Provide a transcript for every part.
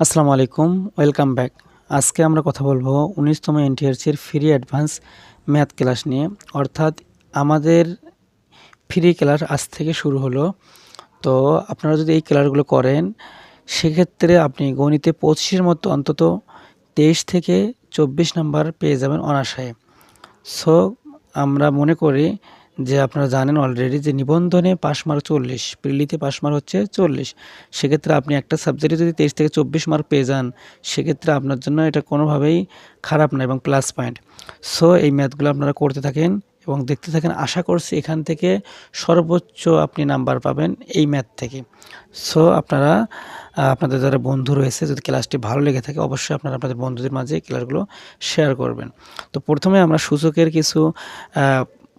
আসসালামু আলাইকুম, welcome back. আজকে আমরা কথা বলব উনিশতম এনটিআরসির ফ্রি অ্যাডভান্স ম্যাথ ক্লাস নিয়ে। অর্থাৎ আমাদের ফ্রি ক্লাস আজ থেকে শুরু হলো। তো আপনারা যদি এই ক্লাসগুলো করেন, সেক্ষেত্রে আপনি গণিতে পঁচিশের মতো অন্তত তেইশ থেকে চব্বিশ নাম্বার পেয়ে যাবেন অনাশায় সো আমরা মনে করি যে আপনারা জানেন অলরেডি যে নিবন্ধনে পাস মার্ক চল্লিশ, প্রিলিতে পাস মার্ক হচ্ছে চল্লিশ। সেক্ষেত্রে আপনি একটা সাবজেক্টে যদি তেইশ থেকে চব্বিশ মার্ক পেয়ে যান, সেক্ষেত্রে আপনার জন্য এটা কোনোভাবেই খারাপ না এবং প্লাস পয়েন্ট সো এই ম্যাথগুলো আপনারা করতে থাকেন এবং দেখতে থাকেন। আশা করছি এখান থেকে সর্বোচ্চ আপনি নাম্বার পাবেন এই ম্যাথ থেকে। সো আপনারা আপনাদের যারা বন্ধু রয়েছে, যদি ক্লাসটি ভালো লেগে থাকে, অবশ্যই আপনারা আপনাদের বন্ধুদের মাঝে ক্লাসগুলো শেয়ার করবেন। তো প্রথমে আমরা সূচকের কিছু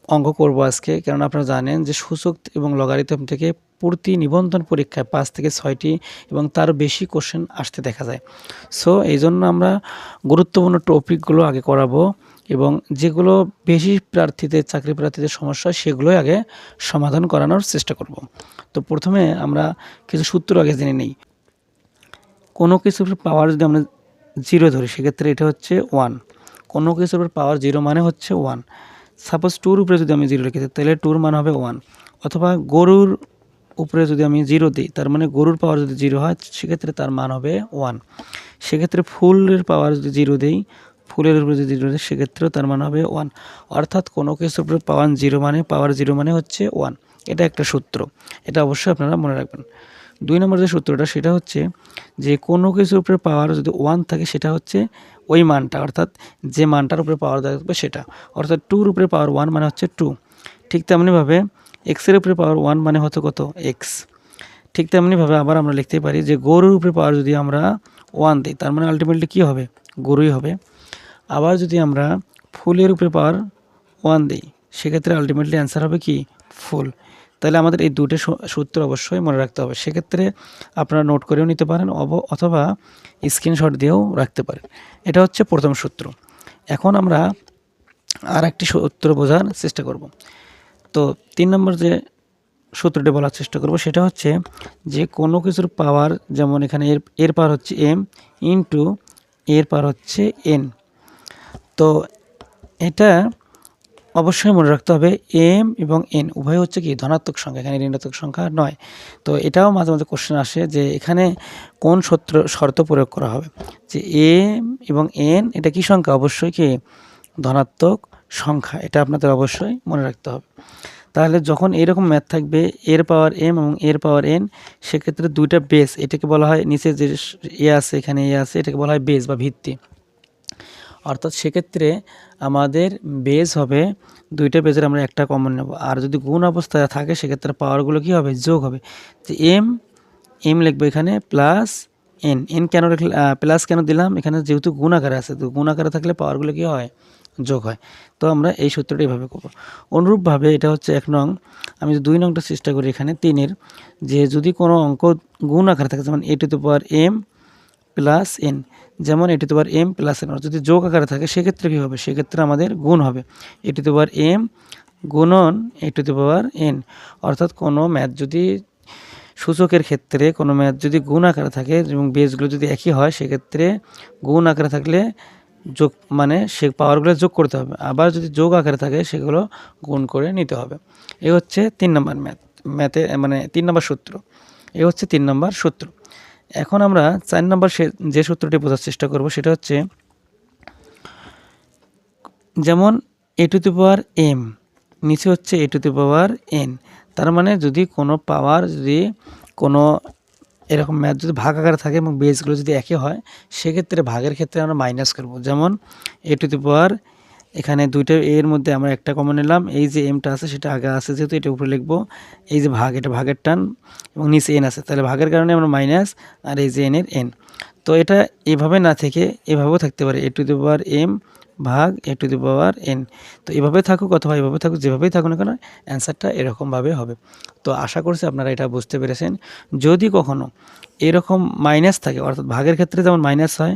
অঙ্ক করব আজকে কারণ আপনারা জানেন যে সূচক এবং লগারিদম থেকে প্রতি নিবন্ধন পরীক্ষায় পাঁচ থেকে ছয়টি এবং তার বেশি কোশ্চেন আসতে দেখা যায়। সো এই জন্য আমরা গুরুত্বপূর্ণ টপিকগুলো আগে করাবো এবং যেগুলো বেশি প্রার্থীদের, চাকরি প্রার্থীদের সমস্যা সেগুলোই আগে সমাধান করানোর চেষ্টা করব। তো প্রথমে আমরা কিছু সূত্র আগে জেনে নিই। কোনো কিছুর পাওয়ার যদি আমরা জিরো ধরি, সেক্ষেত্রে এটা হচ্ছে ওয়ান কোনো কিছুর পাওয়ার জিরো মানে হচ্ছে ওয়ান সাপোজ টুর উপরে যদি আমি জিরো রেখে দিই, তাহলে টুর মান হবে ওয়ান অথবা গরুর উপরে যদি আমি জিরো দিই, তার মানে গরুর পাওয়ার যদি জিরো হয়, সেক্ষেত্রে তার মান হবে ওয়ান সেক্ষেত্রে ফুলের পাওয়ার যদি জিরো দিই, ফুলের উপরে যদি জিরো দিই, সেক্ষেত্রেও তার মান হবে ওয়ান অর্থাৎ কোনো কিছুর উপরে পাওয়ার জিরো মানে পাওয়ার জিরো মানে হচ্ছে ওয়ান এটা একটা সূত্র। এটা অবশ্যই আপনারা মনে রাখবেন। দুই নম্বর যে সূত্রটা, সেটা হচ্ছে যে কোনো কিছুর উপরে পাওয়ার যদি ওয়ান থাকে, সেটা হচ্ছে ওই মানটা, অর্থাৎ যে মানটার উপরে পাওয়ার থাকবে সেটা। অর্থাৎ টুর উপরে পাওয়ার ওয়ান মানে হচ্ছে টু ঠিক তেমনিভাবে এক্সের উপরে পাওয়ার ওয়ান মানে হতো কত? এক্স ঠিক তেমনিভাবে আবার আমরা লিখতে পারি যে গরুর উপরে পাওয়ার যদি আমরা ওয়ান দিই, তার মানে আলটিমেটলি কী হবে? গরুই হবে। আবার যদি আমরা ফুলের উপরে পাওয়ার ওয়ান দিই, সেক্ষেত্রে আলটিমেটলি অ্যান্সার হবে কি? ফুল। তাহলে আমাদের এই দুটো সূত্র অবশ্যই মনে রাখতে হবে। সেক্ষেত্রে আপনারা নোট করেও নিতে পারেন অব- অথবা স্ক্রিনশট দিয়েও রাখতে পারেন। এটা হচ্ছে প্রথম সূত্র। এখন আমরা আর একটি সূত্র বোঝার চেষ্টা করব। তো তিন নম্বর যে সূত্রটি বলার চেষ্টা করব, সেটা হচ্ছে যে কোনো কিছুর পাওয়ার যেমন এখানে এর এর পাওয়ার হচ্ছে এম ইন্টু এর পাওয়ার হচ্ছে এন তো এটা অবশ্যই মনে রাখতে হবে এম এবং এন। উভয় হচ্ছে কি ধনাত্মক সংখ্যা, এখানে ঋণাত্মক সংখ্যা নয়। তো এটাও মাঝে মাঝে কোশ্চেন আসে যে এখানে কোন সূত্র, শর্ত প্রয়োগ করা হবে? যে এম এবং এন, এটা কি সংখ্যা? অবশ্যই কি ধনাত্মক সংখ্যা, এটা আপনাদের অবশ্যই মনে রাখতে হবে। তাহলে যখন এরকম ম্যাথ থাকবে, এর পাওয়ার এম এবং এর পাওয়ার এন সেক্ষেত্রে দুইটা বেস এটাকে বলা হয় নিচে যে এ আছে, এখানে এ আছে, এটাকে বলা হয় বেস বা ভিত্তি। অর্থাৎ সেক্ষেত্রে আমাদের বেজ হবে, দুইটা বেজের আমরা একটা কমন নেব। আর যদি গুণ অবস্থায় থাকে, সেক্ষেত্রে পাওয়ারগুলো কী হবে? যোগ হবে। যে এম এম লিখব এখানে প্লাস এন এন কেন প্লাস কেন দিলাম? এখানে যেহেতু গুণ আকারে আছে, তো গুণ আকারে থাকলে পাওয়ারগুলো কী হয়? যোগ হয়। তো আমরা এই সূত্রটা এইভাবে করব। অনুরূপভাবে এটা হচ্ছে এক নং। আমি দুই নংটা চেষ্টা করি এখানে তিনের। যে যদি কোনো অঙ্ক গুণ আকারে থাকে, যেমন A to the power M plus N যেমন এটি তোমার এম প্লাস এন যদি যোগ আকারে থাকে, সেক্ষেত্রে কী হবে? সেক্ষেত্রে আমাদের গুণ হবে। এটি তোমার এম গুণন এটি টু পাওয়ার এন অর্থাৎ কোনো ম্যাথ যদি সূচকের ক্ষেত্রে, কোনো ম্যাথ যদি গুণ আকারে থাকে এবং বেসগুলো যদি একই হয়, সেক্ষেত্রে গুণ আকারে থাকলে যোগ মানে সে পাওয়ারগুলো যোগ করতে হবে। আবার যদি যোগ আকারে থাকে, সেগুলো গুণ করে নিতে হবে। এই হচ্ছে তিন নম্বর ম্যাথ। ম্যাথে মানে তিন নম্বর সূত্র। এই হচ্ছে তিন নম্বর সূত্র। এখন আমরা চার নম্বর যে সূত্রটি বোঝার চেষ্টা করব, সেটা হচ্ছে যেমন A to the power M নিচে হচ্ছে A to the power N তার মানে যদি কোনো পাওয়ার যদি কোনো এরকম ম্যাথ যদি ভাগ আকারে থাকে এবং বেসগুলো যদি একই হয়, সেক্ষেত্রে ভাগের ক্ষেত্রে আমরা মাইনাস করব। যেমন এ টু দি পাওয়ার এখানে দুইটা এর মধ্যে আমরা একটা কমন নিলাম। এই যে এমটা আছে, সেটা আগে আছে যেহেতু এটা উপরে লিখব। এই যে ভাগ, এটা ভাগের টান এবং নিচে এন আছে। তাহলে ভাগের কারণে আমরা মাইনাস আর এই যে এনের এন তো এটা এভাবে না থেকে এভাবেও থাকতে পারে। এ টু দি পাওয়ার এম ভাগ এ টু দি পাওয়ার এন। তো এভাবে থাকুক অথবা এভাবে থাকুক, যেভাবেই থাকুক না কেন, অ্যান্সারটা এরকমভাবে হবে। তো আশা করছি আপনারা এটা বুঝতে পেরেছেন। যদি কখনো এরকম মাইনাস থাকে, অর্থাৎ ভাগের ক্ষেত্রে যেমন মাইনাস হয়,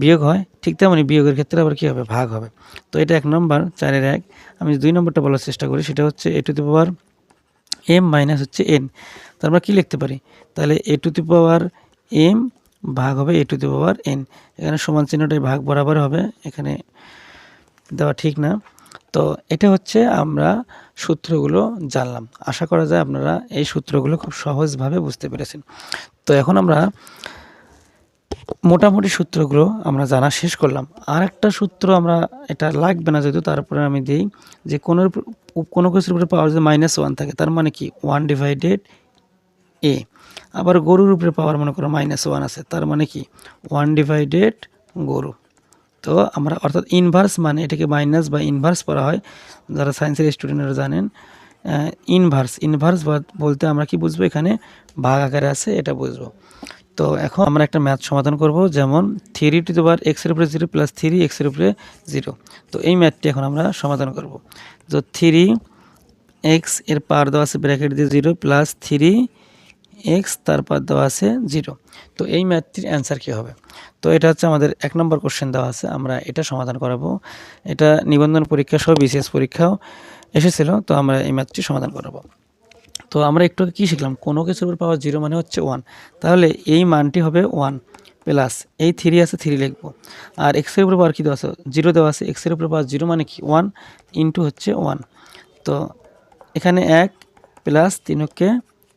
বিয়োগ হয়, ঠিক তেমনই বিয়োগের ক্ষেত্রে আবার কী হবে? ভাগ হবে। তো এটা এক নম্বর, চারের এক। আমি দুই নম্বরটা বলার চেষ্টা করি, সেটা হচ্ছে A to the power M minus হচ্ছে এন। তো আমরা কী লিখতে পারি? তাহলে এ টু দি পাওয়ার এম ভাগ হবে এ টু দি পাওয়ার এন। এখানে সমান চিহ্নটাই ভাগ বরাবর হবে। এখানে দেওয়া ঠিক না। তো এটা হচ্ছে আমরা সূত্রগুলো জানলাম। আশা করা যায় আপনারা এই সূত্রগুলো খুব সহজভাবে বুঝতে পেরেছেন। তো এখন আমরা মোটামুটি সূত্রগুলো আমরা জানা শেষ করলাম। আর একটা সূত্র আমরা, এটা লাগবে না যেহেতু, তারপরে আমি দিই যে কোনো কোনো কিছুর উপরে পাওয়ার যদি মাইনাস ওয়ান থাকে, তার মানে কি? ওয়ান ডিভাইডেড এ আবার গরুর উপরে পাওয়ার মনে করো মাইনাস ওয়ান আছে, তার মানে কি? ওয়ান ডিভাইডেড গরু। তো আমরা অর্থাৎ ইনভার্স মানে এটাকে মাইনাস বা ইনভার্স পড়া হয়। যারা সায়েন্সের স্টুডেন্টরা জানেন ইনভার্স ইনভার্স বলতে আমরা কি বুঝব এখানে? ভাগ আকারে আছে, এটা বুঝব। তো এখন আমরা একটা ম্যাথ সমাধান করব, যেমন থ্রি টু দি পাওয়ার এক্সের উপরে জিরো প্লাস থ্রি এক্সের উপরে জিরো তো এই ম্যাথটি এখন আমরা সমাধান করব। তো থ্রি এক্সের পার দেওয়া আছে ব্র্যাকেট দিয়ে জিরো প্লাস থ্রি এক্স তারপর দেওয়া আছে জিরো তো এই ম্যাথটির অ্যান্সার কী হবে? তো এটা হচ্ছে আমাদের এক নম্বর কোশ্চেন দেওয়া আছে। আমরা এটা সমাধান করাবো। এটা নিবন্ধন পরীক্ষা সহ বিসিএস পরীক্ষাও এসেছিল, তো আমরা এই ম্যাথটি সমাধান করাবো। তো আমরা একটু কি শিখলাম? কোনো কিছুর উপর পাওয়ার জিরো মানে হচ্ছে ওয়ান তাহলে এই মানটি হবে ওয়ান প্লাস এই থ্রি আছে থ্রি লিখব। আর এক্সের উপর পাওয়ার কী দেওয়া আছে? জিরো দেওয়া আছে। এক্সের উপর পাওয়ার জিরো মানে কি? ওয়ান ইন্টু হচ্ছে ওয়ান তো এখানে এক প্লাস তিনকে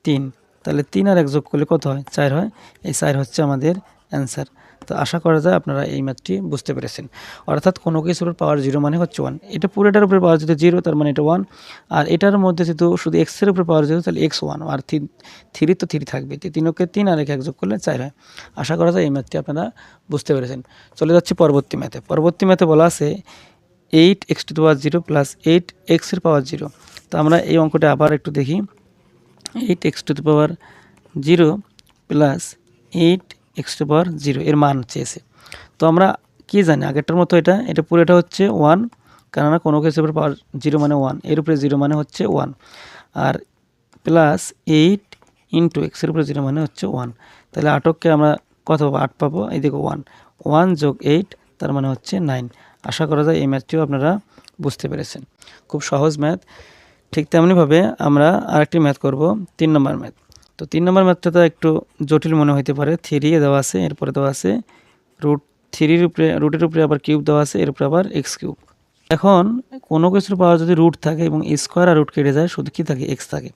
তিন। তাহলে তিন আর এক যোগ করলে কত হয়? চার হয়। এই চার হচ্ছে আমাদের অ্যান্সার তো আশা করা যায় আপনারা এই ম্যাথটি বুঝতে পেরেছেন। অর্থাৎ কোনো কিছুর পাওয়ার জিরো মানে হচ্ছে ওয়ান এটা পুরোটার উপরে পাওয়ার যদি জিরো তার মানে এটা ওয়ান আর এটার মধ্যে যেহেতু শুধু এক্সের উপরে পাওয়ার জিরো তাহলে এক্স ওয়ান আর থ্রি তো থ্রি থাকবে। তিনকে তিন আর এক এক যোগ করলে চার হয়। আশা করা যায় এই ম্যাথটি আপনারা বুঝতে পেরেছেন। চলে যাচ্ছে পরবর্তী ম্যাথে পরবর্তী ম্যাথে বলা আছে eight X to power zero plus eight এক্সের পাওয়ার জিরো তো আমরা এই অঙ্কটা আবার একটু দেখি। Eight X to the power zero plus eight X to power zero এর মান চেয়েছে তো আমরা কি জানি? আগেরটার মতো এটা এটা পুরোটা হচ্ছে ওয়ান কেননা কোনো কিছুর উপরে পাওয়ার জিরো মানে ওয়ানের উপরে জিরো মানে হচ্ছে ওয়ান আর প্লাস এইট ইন্টু এক্সের উপরে জিরো মানে হচ্ছে ওয়ান তাহলে আটককে আমরা কত পাবো? আট পাবো। এই দেখো ওয়ান ওয়ান যোগ এইট তার মানে হচ্ছে নাইন আশা করা যায় এই ম্যাথটিও আপনারা বুঝতে পেরেছেন। খুব সহজ ম্যাথ ঠিক তেমনিভাবে আমরা আরেকটি ম্যাথ করব, তিন নম্বর ম্যাথ। তো তিন নম্বর ম্যাথটা তো একটু জটিল মনে হইতে পারে। থ্রি দেওয়া আছে, এরপরে দেওয়া আছে রুট থ্রির উপরে, রুটের উপরে আবার কিউব দেওয়া আছে, এর উপরে আবার এক্স কিউব। এখন কোনো কিছুর পাওয়ার যদি রুট থাকে এবং স্কোয়ার আর রুট কেটে যায়, শুধু কী থাকে? এক্স থাকে।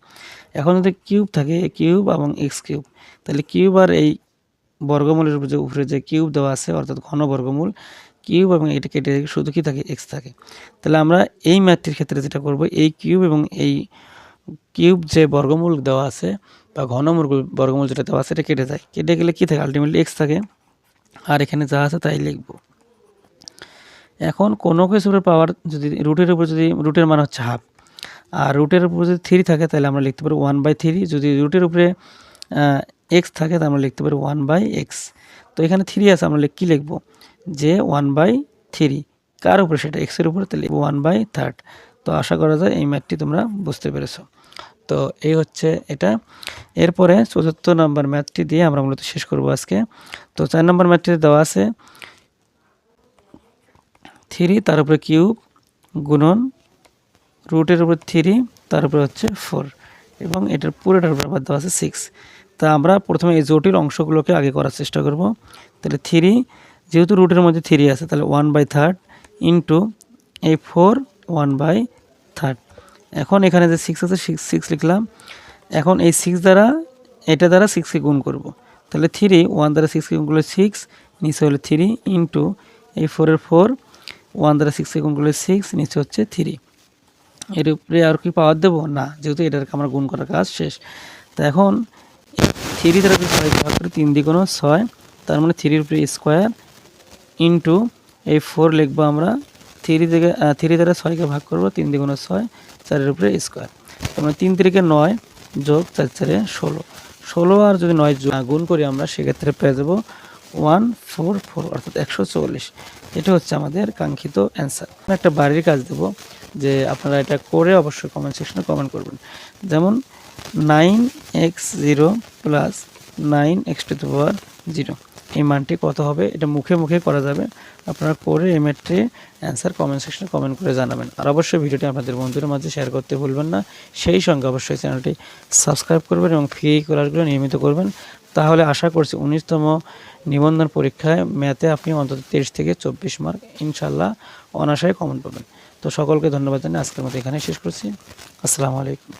এখন যদি কিউব থাকে কিউব এবং এক্স কিউব, তাহলে কিউব আর এই বর্গমূলের উপরে যে উপরে যে কিউব দেওয়া আছে, অর্থাৎ ঘন বর্গমূল কিউব এবং এটা কেটে শুধু কি থাকে? এক্স থাকে। তাহলে আমরা এই ম্যাথটির ক্ষেত্রে যেটা করব, এই কিউব এবং এই কিউব যে বর্গমূল দেওয়া আছে বা ঘনমূল বর্গমূল যেটা দেওয়া আছে, এটা কেটে যায়। কেটে গেলে কী থাকে? আলটিমেটলি এক্স থাকে। আর এখানে যা আছে তাই লিখব। এখন কোনো কিছুর পাওয়ার যদি রুটের উপর যদি রুটের মান হচ্ছে হাফ আর রুটের উপর যদি থ্রি থাকে, তাহলে আমরা লিখতে পারি ওয়ান বাই থ্রি যদি রুটের উপরে এক্স থাকে তাহলে আমরা লিখতে পারি ওয়ান বাই এক্স তো এখানে থ্রি আছে, আমরা কী লিখব? যে ওয়ান বাই থ্রি কার উপরে সেটা? এক্সের উপরে, তাহলে ওয়ান বাই থার্ড তো আশা করা যায় এই ম্যাথটি তোমরা বুঝতে পেরেছ। তো এই হচ্ছে এটা। এরপরে চতুর্থ নম্বর ম্যাথটি দিয়ে আমরা মূলত শেষ করব আজকে। তো চার নম্বর ম্যাথটিতে দেওয়া আছে থ্রি তার উপরে কিউব, গুণন রুটের উপর থ্রি তার উপরে হচ্ছে ফোর এবং এটার পুরোটার উপর আবার দেওয়া আছে সিক্স তা আমরা প্রথমে এই জটিল অংশগুলোকে আগে করার চেষ্টা করব। তাহলে থ্রি যেহেতু রুটের মধ্যে থ্রি আছে, তাহলে ওয়ান বাই থার্ড ইন্টু এই ফোর ওয়ান বাই থার্ড এখন এখানে যে সিক্স আছে সিক্স সিক্স লিখলাম। এখন এই সিক্স দ্বারা, এটা দ্বারা সিক্সকে গুণ করব। তাহলে থ্রি ওয়ান দ্বারা সিক্সকে গুণ করলে সিক্স নিচে হলো থ্রি ইন্টু এই ফোরের ফোর ওয়ান দ্বারা সিক্সকে গুণ করলে সিক্স নিচে হচ্ছে থ্রি এর উপরে আর কি পাওয়ার দেবো? না, যেহেতু এটার আমার গুণ করার কাজ শেষ। তো এখন থ্রি দ্বারা ছয় ভাগ করি তিন দ্বিগুণ ছয়, তার মানে থ্রির উপরে স্কোয়ার ইন্টু এই ফোর লিখব আমরা। থ্রি থেকে থ্রি দ্বারা ছয়কে ভাগ করব, তিন দ্বিগুণ ছয়, চারের উপরে স্কোয়ার। তার মানে তিন তিরিকে নয় যোগ চার চারে ষোলো। ষোলো আর যদি নয় গুণ করি আমরা, সেক্ষেত্রে পেয়ে যাব ওয়ান ফোর ফোর, অর্থাৎ একশো চল্লিশ। এটা হচ্ছে আমাদের কাঙ্ক্ষিত অ্যান্সার একটা বাড়ির কাজ দেব যে আপনারা এটা করে অবশ্যই কমেন্ট সেকশনে কমেন্ট করবেন। যেমন nine X zero plus nine X to power zero. এই মানটি কত হবে? এটা মুখে মুখে করা যাবে। আপনারা করে এই ম্যাটটি অ্যান্সার কমেন্ট সেকশনে কমেন্ট করে জানাবেন। আর অবশ্যই ভিডিওটি আপনাদের বন্ধুদের মাঝে শেয়ার করতে ভুলবেন না। সেই সঙ্গে অবশ্যই চ্যানেলটি সাবস্ক্রাইব করবেন এবং ফ্রি ক্লাসগুলো নিয়মিত করবেন। তাহলে আশা করছি উনিশতম নিবন্ধন পরীক্ষায় ম্যাথে আপনি অন্তত তেইশ থেকে চব্বিশ মার্ক ইনশাল্লাহ অনাশায় কমন পাবেন। তো সকলকে ধন্যবাদ জানিয়ে আজকের মতো এখানে শেষ করছি। আসসালামু আলাইকুম।